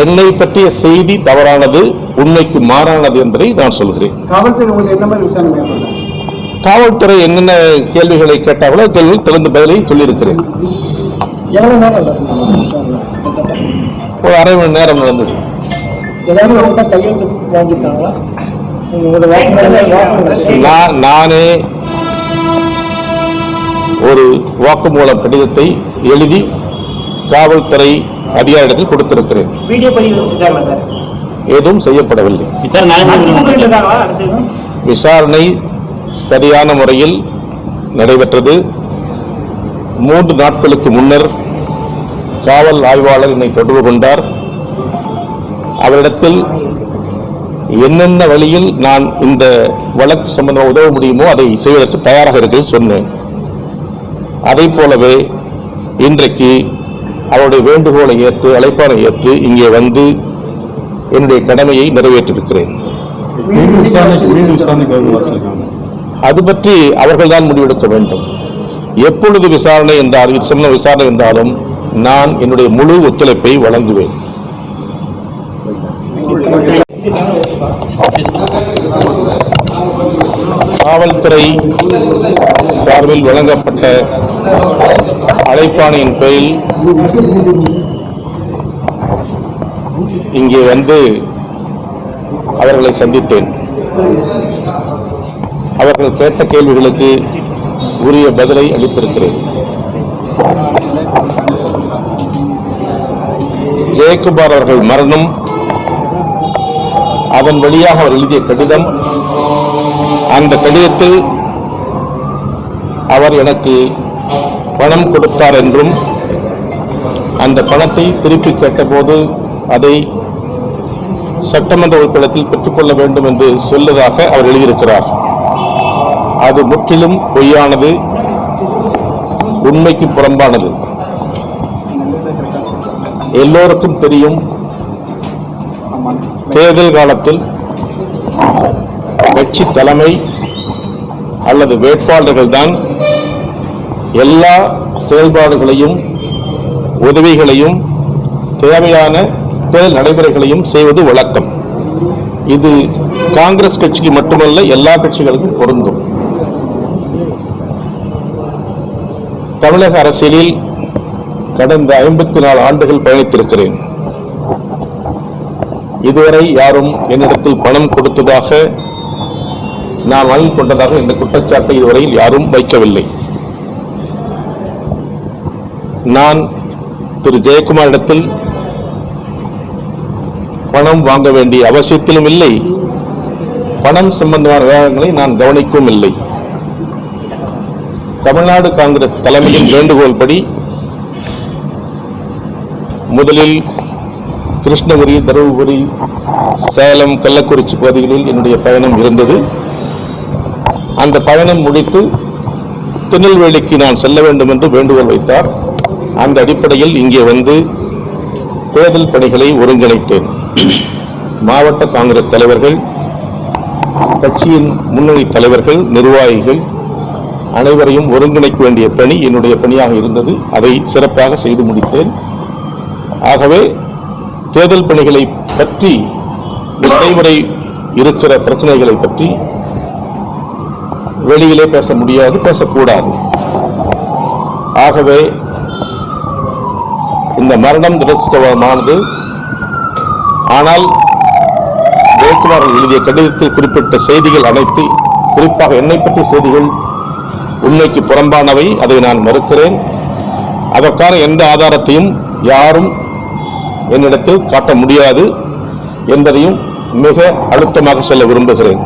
என்னை பற்றிய செய்தி தவறானது உண்மைக்கு மாறானது என்பதை நான் சொல்கிறேன். காவல்துறை என்னென்ன கேள்விகளை கேட்டாங்களோ கேள்வி திறந்த பதிலை சொல்லியிருக்கிறேன். ஒரு அரை மணி நேரம் நடந்தது. நானே ஒரு வாக்குமூலம் கடிதத்தை எழுதி காவல்துறை அதிகாரிடத்தில் கொடுத்திருக்கிறேன். எதுவும் செய்யப்படவில்லை. விசாரணை சரியான முறையில் நடைபெற்றது. மூன்று நாட்களுக்கு முன்னர் காவல் ஆய்வாளர் என்னை தொடர்பு கொண்டார். அவரிடத்தில் என்னென்ன வழியில் நான் இந்த வழக்கு சம்பந்தமாக உதவ முடியுமோ அதை செய்வதற்கு தயாராக இருக்கிறேன் சொன்னேன். அதைப் போலவே இன்றைக்கு அவருடைய வேண்டுகோளை ஏற்று அழைப்பானை ஏற்று இங்கே வந்து என்னுடைய கடமையை நிறைவேற்றிருக்கிறேன். அது பற்றி அவர்கள்தான் முடிவெடுக்க வேண்டும். எப்பொழுது விசாரணை என்றால் இது சொன்ன விசாரணை என்றாலும் நான் என்னுடைய முழு ஒத்துழைப்பை வழங்குவேன். காவல்துறை சார்பில் வழங்கப்பட்ட அழைப்பாணையின் பேரில் இங்கே வந்து அவர்களை சந்தித்தேன். அவர்கள் கேட்ட கேள்விகளுக்கு உரிய பதிலை அளித்திருக்கிறேன். ஜெயக்குமார் அவர்கள் மரணம் அதன் வழியாக அவர் எழுதிய கடிதம் அந்த கடிதத்தில் அவர் எனக்கு பணம் கொடுத்தார் என்றும் அந்த பணத்தை திருப்பி கேட்டபோது அதை சட்டமன்ற உறுப்பினத்தில் பெற்றுக்கொள்ள வேண்டும் என்று சொல்லதாக அவர் எழுதியிருக்கிறார். அது முற்றிலும் பொய்யானது உண்மைக்கு புறம்பானது. எல்லோருக்கும் தெரியும் தேர்தல் காலத்தில் கட்சி தலைமை அல்லது வேட்பாளர்கள் தான் எல்லா செயல்பாடுகளையும் உதவிகளையும் தேவையான தேர்தல் நடைமுறைகளையும் செய்வது வழக்கம். இது காங்கிரஸ் கட்சிக்கு மட்டுமல்ல எல்லா கட்சிகளுக்கும் பொருந்தும். தமிழக அரசியலில் கடந்த ஐம்பத்தி நாலு ஆண்டுகள் பயணித்திருக்கிறேன். இதுவரை யாரும் என்னிடத்தில் பணம் கொடுத்ததாக நான் வாங்கிக் கொண்டதாக இந்த குற்றச்சாட்டை இதுவரையில் யாரும் வைக்கவில்லை. நான் திரு ஜெயக்குமாரிடத்தில் பணம் வாங்க வேண்டிய அவசியத்திலும் இல்லை. பணம் சம்பந்தமான விவகாரங்களை நான் கவனிக்கவும் இல்லை. தமிழ்நாடு காங்கிரஸ் தலைமையின் வேண்டுகோள் படி முதலில் கிருஷ்ணகிரி தருமபுரி சேலம் கள்ளக்குறிச்சி பகுதிகளில் என்னுடைய பயணம் இருந்தது. அந்த பயணம் முடித்து திருநெல்வேலிக்கு நான் செல்ல வேண்டும் என்று வேண்டுகோள் வைத்தார். அந்த அடிப்படையில் இங்கே வந்து தேர்தல் பணிகளை ஒருங்கிணைத்தேன். மாவட்ட காங்கிரஸ் தலைவர்கள் கட்சியின் முன்னணி தலைவர்கள் நிர்வாகிகள் அனைவரையும் ஒருங்கிணைக்க வேண்டிய பணி என்னுடைய பணியாக இருந்தது. அதை சிறப்பாக செய்து முடித்தேன். ஆகவே தேர்தல் பணிகளை பற்றி நடைமுறை இருக்கிற பிரச்சனைகளை பற்றி வெளியிலே பேச முடியாது பேசக்கூடாது. ஆகவே இந்த மரணம் துரதிருஷ்டவமானது ஆனால் ஜெயக்குமார் எழுதிய கடிதத்தில் குறிப்பிட்ட செய்திகள் அனைத்து குறிப்பாக என்னை பற்றிய செய்திகள் உண்மைக்கு புறம்பானவை அதை நான் மறுக்கிறேன். அதற்கான எந்த ஆதாரத்தையும் யாரும் என்னிடத்தில் காட்ட முடியாது என்பதையும் மிக அழுத்தமாக சொல்ல விரும்புகிறேன்.